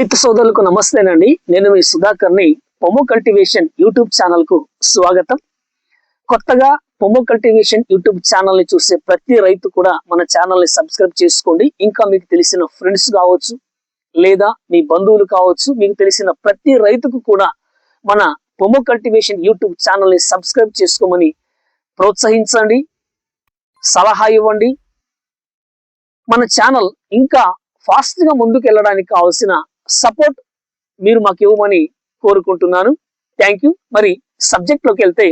రైతు సోదరులకు నమస్తేనండి. నేను మీ సుధాకర్ని పొమ్ము కల్టివేషన్ యూట్యూబ్ ఛానల్కు స్వాగతం. కొత్తగా పొమ్ము కల్టివేషన్ యూట్యూబ్ ఛానల్ని చూసే ప్రతి రైతు కూడా మన ఛానల్ని సబ్స్క్రైబ్ చేసుకోండి. ఇంకా మీకు తెలిసిన ఫ్రెండ్స్ కావచ్చు లేదా మీ బంధువులు కావచ్చు మీకు తెలిసిన ప్రతి రైతుకు కూడా మన పొమ్ము కల్టివేషన్ యూట్యూబ్ ఛానల్ని సబ్స్క్రైబ్ చేసుకోమని ప్రోత్సహించండి సలహా ఇవ్వండి. మన ఛానల్ ఇంకా ఫాస్ట్గా ముందుకు వెళ్ళడానికి కావాల్సిన సపోర్ట్ మీరు మాకు ఇవ్వమని కోరుకుంటున్నాను. థ్యాంక్ యూ మరి సబ్జెక్ట్లోకి వెళ్తే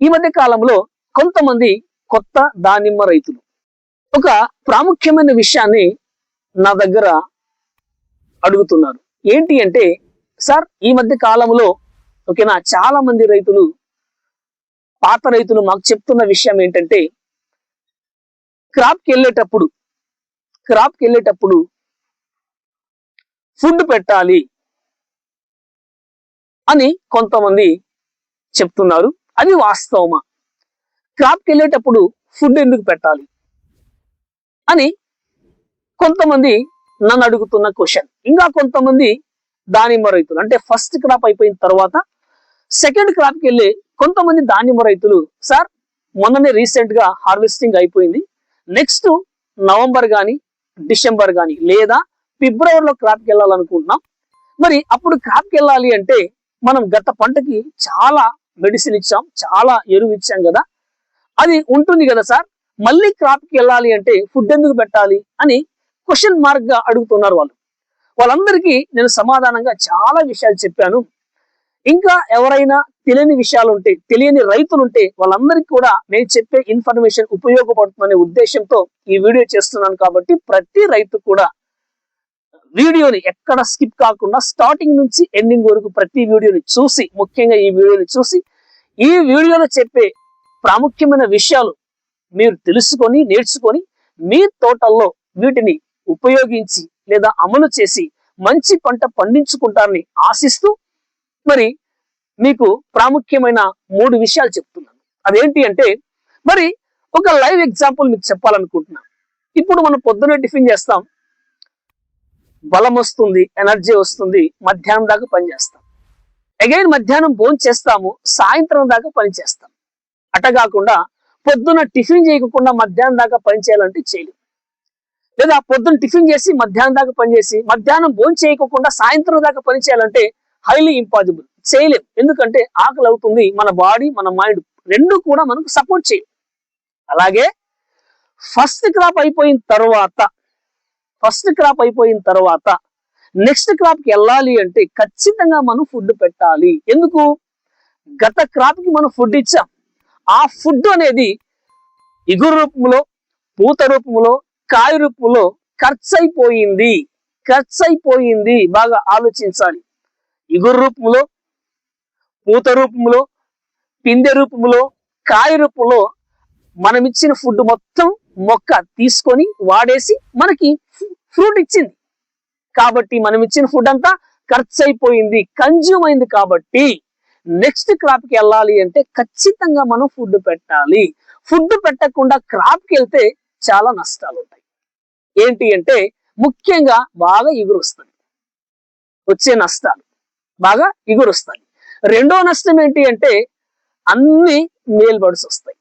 ఈ మధ్య కాలంలో కొంతమంది కొత్త దానిమ్మ రైతులు. ఒక ప్రాముఖ్యమైన విషయాన్ని నా దగ్గర అడుగుతున్నారు. ఏంటి అంటే సార్ ఈ మధ్య కాలంలో ఓకేనా చాలా మంది రైతులు పాత రైతులు మాకు చెప్తున్న విషయం ఏంటంటే క్రాప్కి వెళ్ళేటప్పుడు క్రాప్కి వెళ్ళేటప్పుడు ఫుడ్ పెట్టాలి అని కొంతమంది చెప్తున్నారు. అది వాస్తవమా? క్రాప్కి వెళ్ళేటప్పుడు ఫుడ్ ఎందుకు పెట్టాలి అని కొంతమంది నన్ను అడుగుతున్న క్వశ్చన్. ఇంకా కొంతమంది దానిమ్మ రైతులు. అంటే ఫస్ట్ క్రాప్ అయిపోయిన తర్వాత సెకండ్ క్రాప్కి వెళ్ళి కొంతమంది దానిమ్మ రైతులు సార్ మొన్ననే రీసెంట్గా హార్వెస్టింగ్ అయిపోయింది. నెక్స్ట్ నవంబర్ కానీ డిసెంబర్ కానీ లేదా ఫిబ్రవరిలో క్రాప్కి వెళ్ళాలనుకుంటున్నాం. మరి అప్పుడు క్రాప్కి వెళ్ళాలి అంటే మనం గత పంటకి చాలా మెడిసిన్ ఇచ్చాం చాలా ఎరువు ఇచ్చాం కదా. అది ఉంటుంది కదా సార్. మళ్ళీ క్రాప్కి వెళ్ళాలి అంటే ఫుడ్ ఎందుకు పెట్టాలి అని క్వశ్చన్ మార్క్గా అడుగుతున్నారు వాళ్ళు. వాళ్ళందరికీ నేను సమాధానంగా చాలా విషయాలు చెప్పాను. ఇంకా ఎవరైనా తెలియని విషయాలు ఉంటే తెలియని రైతులు ఉంటే వాళ్ళందరికీ కూడా నేను చెప్పే ఇన్ఫర్మేషన్ ఉపయోగపడుతుందనే ఉద్దేశంతో ఈ వీడియో చేస్తున్నాను కాబట్టి ప్రతి రైతు కూడా వీడియోని ఎక్కడ స్కిప్ కాకుండా స్టార్టింగ్ నుంచి ఎండింగ్ వరకు ప్రతి వీడియోని చూసి ముఖ్యంగా ఈ వీడియోని చూసి ఈ వీడియోలో చెప్పే ప్రాముఖ్యమైన విషయాలు మీరు తెలుసుకొని నేర్చుకొని మీ తోటల్లో వీటిని ఉపయోగించి లేదా అమలు చేసి మంచి పంట పండించుకుంటారని ఆశిస్తూ మరి మీకు ప్రాముఖ్యమైన మూడు విషయాలు చెప్తున్నాను. అదేంటి అంటే మరి ఒక లైవ్ ఎగ్జాంపుల్ మీకు చెప్పాలనుకుంటున్నాను. ఇప్పుడు మనం పొద్దునే టిఫిన్ చేస్తాం. బలం వస్తుంది ఎనర్జీ వస్తుంది మధ్యాహ్నం దాకా పనిచేస్తాం అగైన్ మధ్యాహ్నం భోజనం చేస్తాము సాయంత్రం దాకా పని చేస్తాం. అట కాకుండా పొద్దున టిఫిన్ చేయకుండా మధ్యాహ్నం దాకా పని చేయాలంటే చేయలేము లేదా పొద్దున్న టిఫిన్ చేసి మధ్యాహ్నం దాకా పనిచేసి మధ్యాహ్నం భోజనం చేయకుండా సాయంత్రం దాకా పని చేయాలంటే హైలీ ఇంపాసిబుల్ చేయలేం. ఎందుకంటే ఆకలి అవుతుంది మన బాడీ మన మైండ్ రెండు కూడా మనకు సపోర్ట్ చేయం అలాగే ఫస్ట్ క్రాప్ అయిపోయిన తర్వాత ఫస్ట్ క్రాప్ అయిపోయిన తర్వాత నెక్స్ట్ క్రాప్కి వెళ్ళాలి అంటే ఖచ్చితంగా మనం ఫుడ్ పెట్టాలి. ఎందుకు? గత క్రాప్కి మనం ఫుడ్ ఇచ్చాం. ఆ ఫుడ్ అనేది ఇగురు రూపంలో పూత రూపంలో కాయ రూపంలో ఖర్చు అయిపోయింది ఖర్చు అయిపోయింది బాగా ఆలోచించాలి. ఇగురు రూపంలో పూత రూపంలో పిందె రూపంలో కాయ రూపంలో మనం ఇచ్చిన ఫుడ్ మొత్తం మొక్క తీసుకొని వాడేసి మనకి ఫ్రూట్ ఇచ్చింది. కాబట్టి మనం ఇచ్చిన ఫుడ్ అంతా ఖర్చు అయిపోయింది కన్జ్యూమ్ అయింది కాబట్టి నెక్స్ట్ క్రాప్కి వెళ్ళాలి అంటే ఖచ్చితంగా మనం ఫుడ్ పెట్టాలి. ఫుడ్ పెట్టకుండా క్రాప్కి వెళ్తే చాలా నష్టాలు ఉంటాయి. ఏంటి అంటే ముఖ్యంగా బాగా ఎగురొస్తుంది వచ్చే నష్టాలు బాగా ఎగురు రెండో నష్టం ఏంటి అంటే అన్ని మేల్ వస్తాయి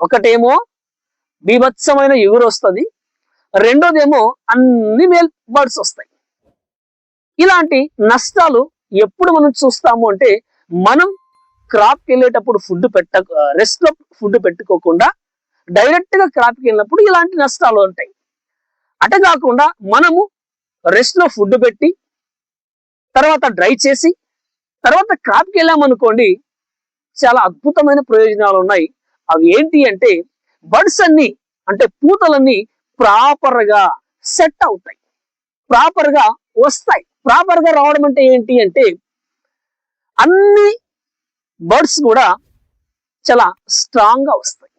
ఒకటేమో బీభత్సమైన ఎగురు వస్తుంది. రెండోదేమో అన్ని మేల్ బర్డ్స్ వస్తాయి. ఇలాంటి నష్టాలు ఎప్పుడు మనం చూస్తాము అంటే మనం క్రాప్కి వెళ్ళేటప్పుడు ఫుడ్ పెట్ట రెస్ట్లో ఫుడ్ పెట్టుకోకుండా డైరెక్ట్గా క్రాప్కి వెళ్ళినప్పుడు ఇలాంటి నష్టాలు ఉంటాయి. అట కాకుండా మనము రెస్ట్లో ఫుడ్ పెట్టి తర్వాత డ్రై చేసి తర్వాత క్రాప్కి వెళ్ళామనుకోండి చాలా అద్భుతమైన ప్రయోజనాలు ఉన్నాయి. అవి ఏంటి అంటే బర్డ్స్ అన్ని అంటే పూతలన్నీ ప్రాపర్గా సెట్ అవుతాయి. ప్రాపర్గా వస్తాయి. ప్రాపర్గా రావడం అంటే ఏంటి అంటే అన్ని బర్డ్స్ కూడా చాలా స్ట్రాంగ్గా వస్తాయి.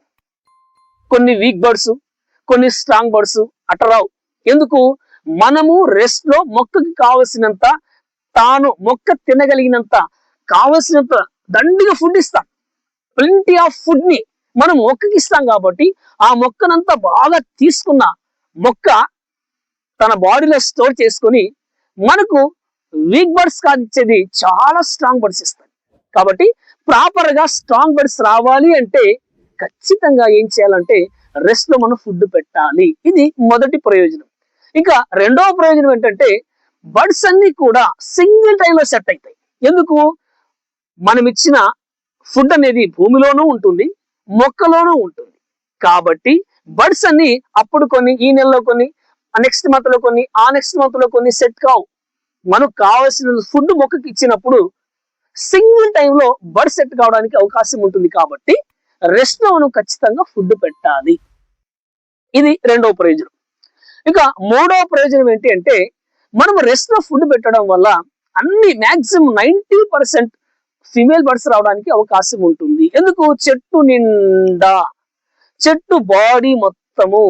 కొన్ని వీక్ బర్డ్స్ కొన్ని స్ట్రాంగ్ బర్డ్స్ అటరావు ఎందుకు? మనము రెస్ట్లో మొక్కకి కావలసినంత తాను మొక్క తినగలిగినంత కావలసినంత దండిగా ఫుడ్ ఇస్తాం. ప్లింటీ ఆఫ్ ఫుడ్ని మనం మొక్కకి ఇస్తాం కాబట్టి ఆ మొక్కనంతా బాగా తీసుకున్న మొక్క తన బాడీలో స్టోర్ చేసుకొని మనకు వీక్ బర్డ్స్ కాదు ఇచ్చేది చాలా స్ట్రాంగ్ బర్డ్స్ ఇస్తాయి. కాబట్టి ప్రాపర్గా స్ట్రాంగ్ బర్డ్స్ రావాలి అంటే ఖచ్చితంగా ఏం చేయాలంటే రెస్ట్లో మనం ఫుడ్ పెట్టాలి. ఇది మొదటి ప్రయోజనం. ఇంకా రెండవ ప్రయోజనం ఏంటంటే బర్డ్స్ అన్ని కూడా సింగిల్ టైంలో సెట్ అవుతాయి. ఎందుకు? మనం ఇచ్చిన ఫుడ్ అనేది భూమిలోనూ ఉంటుంది. మొక్కలోనూ ఉంటుంది. కాబట్టి బర్డ్స్ అన్ని అప్పుడు కొన్ని ఈ నెలలో కొన్ని నెక్స్ట్ మంత్లో కొన్ని ఆ నెక్స్ట్ మంత్లో కొన్ని సెట్ కావు. మనకు కావాల్సిన ఫుడ్ మొక్కకి ఇచ్చినప్పుడు సింగిల్ టైంలో బర్డ్ సెట్ కావడానికి అవకాశం ఉంటుంది కాబట్టి రెస్ట్లో మనం ఖచ్చితంగా ఫుడ్ పెట్టాలి. ఇది రెండవ ప్రయోజనం. ఇక మూడవ ప్రయోజనం ఏంటి అంటే మనం రెస్ట్లో ఫుడ్ పెట్టడం వల్ల అన్ని maximum ninety percent female birds రావడానికి అవకాశం ఉంటుంది. ఎందుకు? చెట్టు నిండా చెట్టు బాడీ మొత్తము.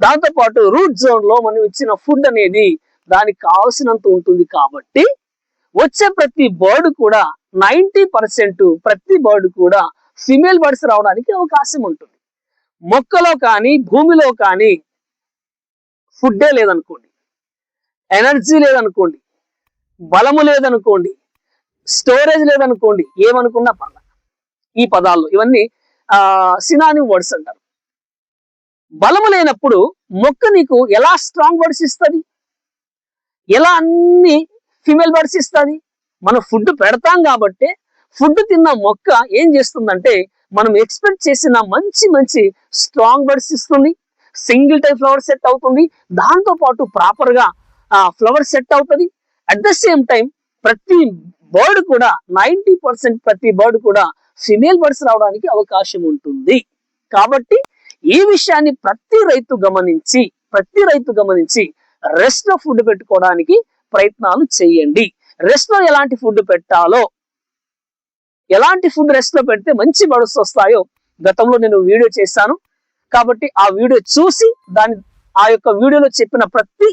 దాంతోపాటు రూట్ జోన్లో మనం ఇచ్చిన ఫుడ్ అనేది దానికి కావలసినంత ఉంటుంది కాబట్టి వచ్చే ప్రతి బర్డ్ కూడా నైంటీ పర్సెంట్ ప్రతి బర్డ్ కూడా ఫిమేల్ బర్డ్స్ రావడానికి అవకాశం ఉంటుంది. మొక్కలో కానీ భూమిలో కానీ ఫుడ్డే లేదనుకోండి. ఎనర్జీ లేదనుకోండి. బలము లేదనుకోండి. స్టోరేజ్ లేదనుకోండి ఏమనుకున్నా పర్లేదు. ఈ పదాల్లో ఇవన్నీ ఆ సినాని వర్డ్స్ అంటారు. బలము లేనప్పుడు మొక్క నీకు ఎలా స్ట్రాంగ్ వర్డ్స్ ఇస్తుంది? ఎలా అన్ని ఫిమేల్ బర్డ్స్ ఇస్తుంది? మనం ఫుడ్ పెడతాం కాబట్టి ఫుడ్ తిన్న మొక్క ఏం చేస్తుందంటే మనం ఎక్స్పెక్ట్ చేసిన మంచి మంచి స్ట్రాంగ్ బర్డ్స్ ఇస్తుంది సింగిల్ టైప్ ఫ్లవర్ సెట్ అవుతుంది దాంతో పాటు ప్రాపర్గా ఫ్లవర్ సెట్ అవుతుంది. అట్ ద సేమ్ టైం ప్రతి బర్డ్ కూడా నైంటీ పర్సెంట్ ప్రతి బర్డ్ కూడా ఫిమేల్ బర్డ్స్ రావడానికి అవకాశం ఉంటుంది. కాబట్టి ఈ విషయాన్ని ప్రతి రైతు గమనించి ప్రతి రైతు గమనించి రెస్ట్లో ఫుడ్ పెట్టుకోవడానికి ప్రయత్నాలు చేయండి. రెస్ట్లో ఎలాంటి ఫుడ్ పెట్టాలో ఎలాంటి ఫుడ్ రెస్ట్లో పెడితే మంచి బర్డ్స్ వస్తాయో గతంలో నేను వీడియో చేశాను. కాబట్టి ఆ వీడియో చూసి దాని ఆ యొక్క వీడియోలో చెప్పిన ప్రతి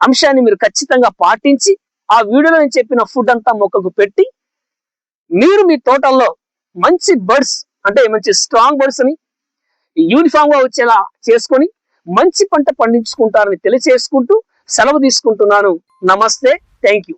అంశాన్ని మీరు ఖచ్చితంగా పాటించి ఆ వీడియోలో నేను చెప్పిన ఫుడ్ అంతా మొక్కకు పెట్టి మీరు మీ తోటల్లో మంచి బర్డ్స్ అంటే మంచి స్ట్రాంగ్ బర్డ్స్ అని యూనిఫామ్గా వచ్చేలా చేసుకొని మంచి పంట పండించుకుంటారని తెలియచేసుకుంటూ సెలవు తీసుకుంటున్నాను. నమస్తే. Thank you